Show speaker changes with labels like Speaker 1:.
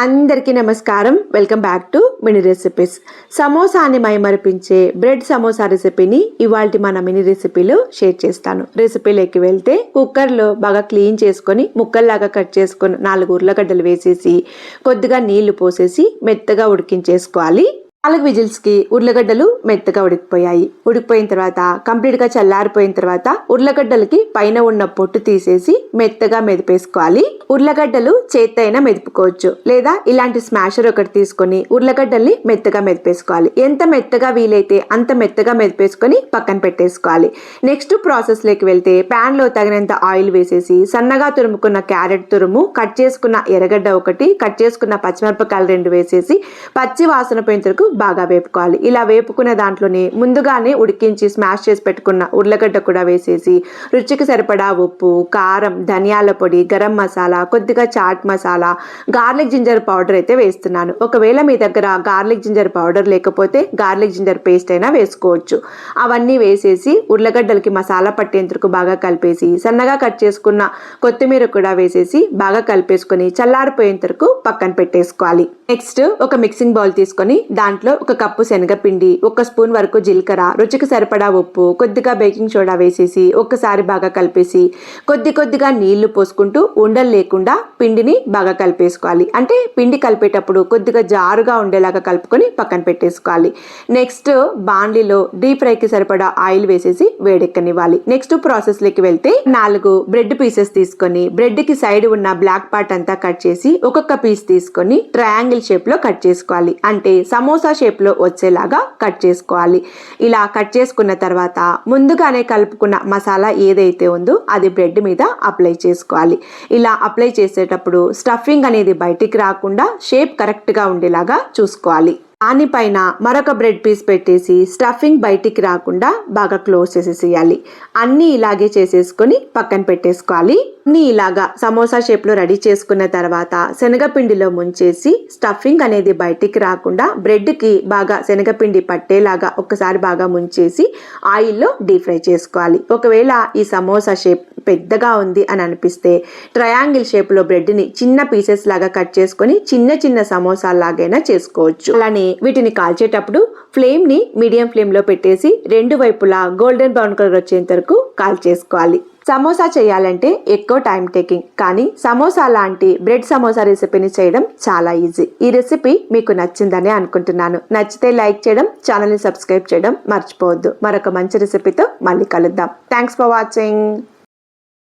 Speaker 1: అందరికీ నమస్కారం. Welcome back to mini recipes సమోసాని మైమరిపించే బ్రెడ్ సమోసా రెసిపీని ఇవాళ మన మినీ రెసిపీలో షేర్ చేస్తాను. రెసిపీలోకి వెళ్తే కుక్కర్లో బాగా క్లీన్ చేసుకొని ముక్కల్లాగా కట్ చేసుకొని నాలుగు ఉర్లగడ్డలు వేసేసి కొద్దిగా నీళ్ళు పోసేసి మెత్తగా ఉడికించేసుకోవాలి. నాలుగు విజిల్స్కి ఉర్లగడ్డలు మెత్తగా ఉడికిపోయాయి. ఉడికిపోయిన తర్వాత కంప్లీట్గా చల్లారిపోయిన తర్వాత ఉర్లగడ్డలకి పైన ఉన్న పొట్టు తీసేసి మెత్తగా మెదిపేసుకోవాలి. ఉర్లగడ్డలు చేత్తైనా మెదుపుకోవచ్చు. లేదా ఇలాంటి స్మాషర్ ఒకటి తీసుకొని ఉర్లగడ్డల్ని మెత్తగా మెదిపేసుకోవాలి. ఎంత మెత్తగా వీలైతే అంత మెత్తగా మెదిపేసుకొని పక్కన పెట్టేసుకోవాలి. నెక్స్ట్ ప్రాసెస్లోకి వెళ్తే ప్యాన్లో తగినంత ఆయిల్ వేసేసి సన్నగా తురుముకున్న క్యారెట్ తురుము కట్ చేసుకున్న ఎర్రగడ్డ ఒకటి కట్ చేసుకున్న పచ్చిమిరపకాయలు రెండు వేసేసి పచ్చి వాసన పోయిన వరకు బాగా వేపుకోవాలి. ఇలా వేపుకున్న దాంట్లోనే ముందుగానే ఉడికించి స్మాష్ చేసి పెట్టుకున్న ఉర్లగడ్డ కూడా వేసేసి రుచికి సరిపడా ఉప్పు కారం ధనియాల పొడి గరం మసాలా కొద్దిగా chaat masala garlic ginger powder అయితే వేస్తున్నాను. ఒకవేళ మీ దగ్గర గార్లిక్ జింజర్ పౌడర్ లేకపోతే గార్లిక్ జింజర్ పేస్ట్ అయినా వేసుకోవచ్చు. అవన్నీ వేసేసి ఉర్లగడ్డలకి మసాలా పట్టేందుకు బాగా కలిపేసి సన్నగా కట్ చేసుకున్న కొత్తిమీర కూడా వేసేసి బాగా కలిపేసుకొని చల్లారిపోయేంతరకు పక్కన పెట్టేసుకోవాలి. నెక్స్ట్ ఒక మిక్సింగ్ బౌల్ తీసుకొని దాంట్లో ఒక కప్పు శనగపిండి ఒక స్పూన్ వరకు జీలకర్ర రుచికి సరిపడా ఉప్పు కొద్దిగా బేకింగ్ సోడా వేసేసి ఒక్కసారి బాగా కలిపేసి కొద్ది కొద్దిగా నీళ్ళు పోసుకుంటూ ఉండలు లేకుండా పిండిని బాగా కలిపేసుకోవాలి. అంటే పిండి కలిపేటప్పుడు కొద్దిగా జారుగా ఉండేలాగా కలుపుకొని పక్కన పెట్టేసుకోవాలి. నెక్స్ట్ బాండ్లీలో డీప్ ఫ్రైకి సరిపడా ఆయిల్ వేసేసి వేడెక్కనివ్వాలి. నెక్స్ట్ ప్రాసెస్లోకి వెళ్తే నాలుగు బ్రెడ్ పీసెస్ తీసుకొని బ్రెడ్కి సైడ్ ఉన్న బ్లాక్ పార్ట్ అంతా కట్ చేసి ఒక్కొక్క పీస్ తీసుకొని ట్రయాంగిల్ షేప్లో కట్ చేసుకోవాలి. అంటే సమోసా సమోసా షేప్లో వచ్చేలాగా కట్ చేసుకోవాలి. ఇలా కట్ చేసుకున్న తర్వాత ముందుగానే కలుపుకున్న మసాలా ఏదైతే ఉందో అది బ్రెడ్ మీద అప్లై చేసుకోవాలి. ఇలా అప్లై చేసేటప్పుడు స్టఫింగ్ అనేది బయటికి రాకుండా షేప్ కరెక్ట్గా ఉండేలాగా చూసుకోవాలి. దానిపైన మరొక బ్రెడ్ పీస్ పెట్టేసి స్టఫింగ్ బయటికి రాకుండా బాగా క్లోజ్ చేసేసేయాలి. అన్నీ ఇలాగే చేసేసుకొని పక్కన పెట్టేసుకోవాలి. అన్నీ ఇలాగా సమోసా షేప్లో రెడీ చేసుకున్న తర్వాత శనగపిండిలో ముంచేసి స్టఫింగ్ అనేది బయటికి రాకుండా బ్రెడ్కి బాగా శనగపిండి పట్టేలాగా ఒకసారి బాగా ముంచేసి ఆయిల్లో డీప్ ఫ్రై చేసుకోవాలి. ఒకవేళ ఈ సమోసా షేప్ పెద్దగా ఉంది అని అనిపిస్తే ట్రయాంగిల్ షేప్లో బ్రెడ్ని చిన్న పీసెస్ లాగా కట్ చేసుకొని చిన్న చిన్న సమోసాలాగైనా చేసుకోవచ్చు. అలానే వీటిని కాల్చేటప్పుడు ఫ్లేమ్ని మీడియం ఫ్లేమ్లో పెట్టేసి రెండు వైపులా గోల్డెన్ బ్రౌన్ కలర్ వచ్చేంత వరకు కాల్చేసుకోవాలి సమోసా చేయాలంటే ఎక్కువ టైం టేకింగ్ కానీ సమోసా లాంటి బ్రెడ్ సమోసా రెసిపీని చేయడం చాలా ఈజీ ఈ రెసిపీ మీకు నచ్చిందని అనుకుంటున్నాను. నచ్చితే లైక్ చేయడం ఛానల్ని సబ్స్క్రైబ్ చేయడం మర్చిపోవద్దు. మరొక మంచి రెసిపీతో మళ్ళీ కలుద్దాం. Thanks for watching